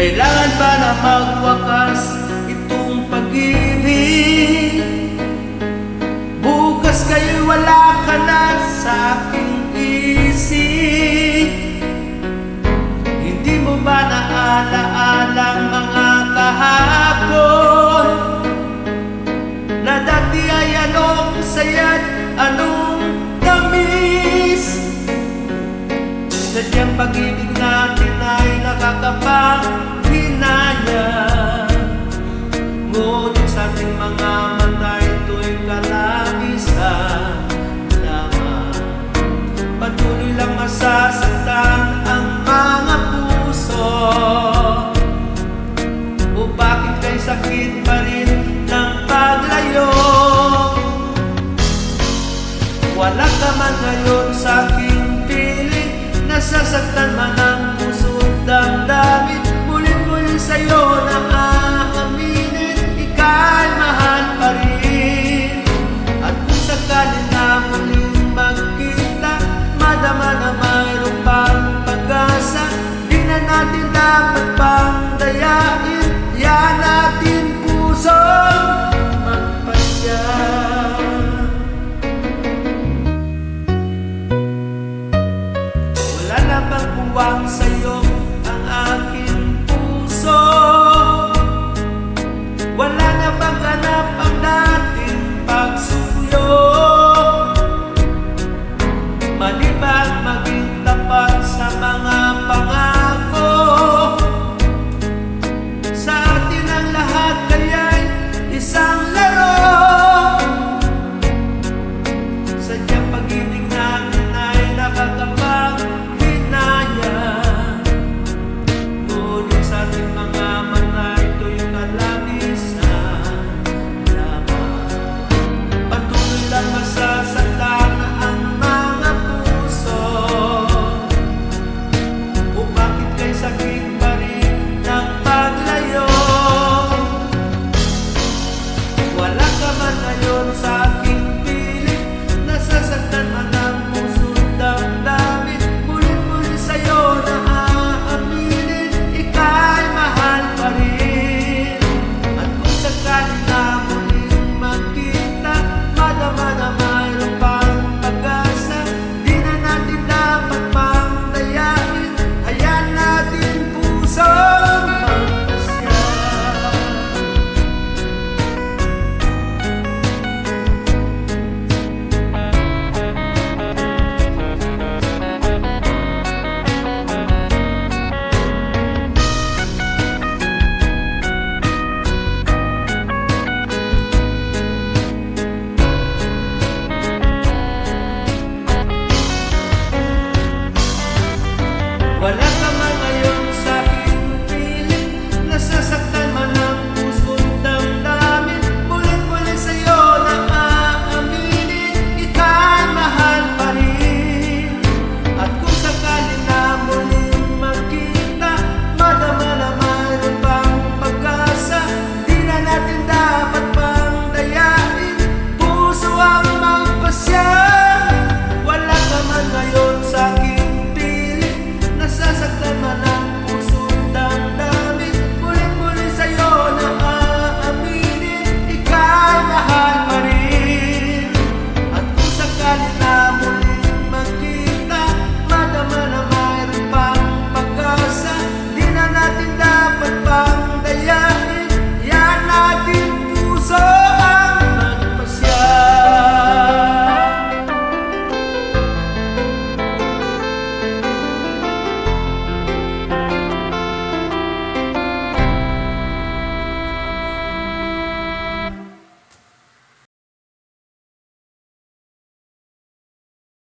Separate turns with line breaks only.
Kailangan ba na magwakas itong pag-ibig? Bukas kayo wala ka na sa aking isip. Hindi mo ba naalaala ang mga kahapon? Na dati ay anong saya't anong tamis? Sadyang pag-ibig pagkamatay ko'y kalabisa lamang Patuloy lang masasaktan ang mga puso. O bakit kay sakit pa rin ng paglayo? Wala ka man sa aking piling. Nasasaktan man ang puso damdamin. Mulit-mulit sa'yo na ang Walang